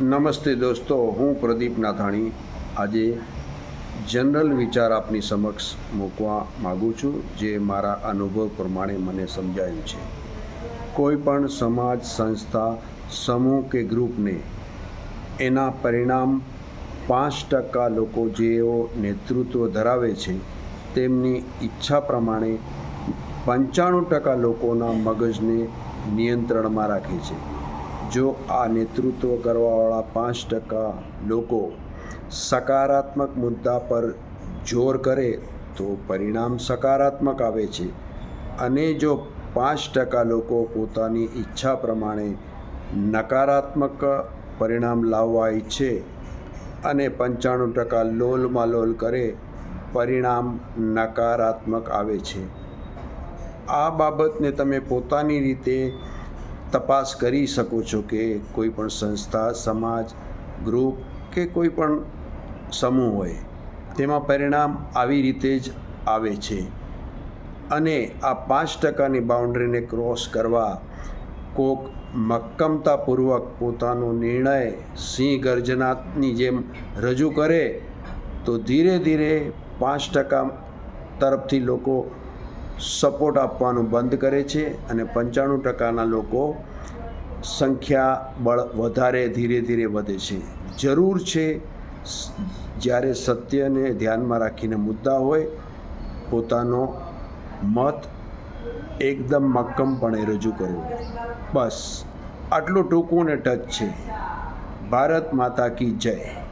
નમસ્તે દોસ્તો, હું પ્રદીપ નાથાણી. આજે જનરલ વિચાર આપની સમક્ષ મૂકવા માગું છું, જે મારા અનુભવ પ્રમાણે મને સમજાયું છે. કોઈ પણ સમાજ, સંસ્થા, સમૂહ કે ગ્રુપને એના પરિણામ પાંચ ટકા લોકો જેઓ નેતૃત્વ ધરાવે છે, તેમની ઈચ્છા પ્રમાણે પંચાણું ટકા લોકોના મગજને નિયંત્રણમાં રાખે છે. જો આ નેતૃત્વ કરવાવાળા પાંચ ટકા લોકો સકારાત્મક મુદ્દા પર જોર કરે તો પરિણામ સકારાત્મક આવે છે. અને જો પાંચ ટકા લોકો પોતાની ઈચ્છા પ્રમાણે નકારાત્મક પરિણામ લાવવા ઈચ્છે અને પંચાણું ટકા લોલમાં લોલ કરે, પરિણામ નકારાત્મક આવે છે. આ બાબતને તમે પોતાની રીતે તપાસ કરી શકો છો કે કોઈ પણ સંસ્થા, સમાજ, ગ્રુપ કે કોઈ પણ સમૂહ હોય, તેમાં પરિણામ આવી રીતે જ આવે છે. અને આ પાંચ ટકાની બાઉન્ડ્રીને ક્રોસ કરવા કોક મક્કમતાપૂર્વક પોતાનો નિર્ણય સિંહ ગર્જનાની જેમ રજૂ કરે, તો ધીરે ધીરે પાંચ ટકા તરફથી લોકો સપોર્ટ આપવાનું બંધ કરે છે અને પંચાણું ટકાના લોકો સંખ્યા બળ વધારે ધીરે ધીરે વધે છે. જરૂર છે જ્યારે સત્યને ધ્યાનમાં રાખીને મુદ્દા હોય, પોતાનો મત એકદમ મક્કમપણે રજૂ કરવો. બસ, આટલું ટૂંકું ને ટચ છે. ભારત માતા કી જય.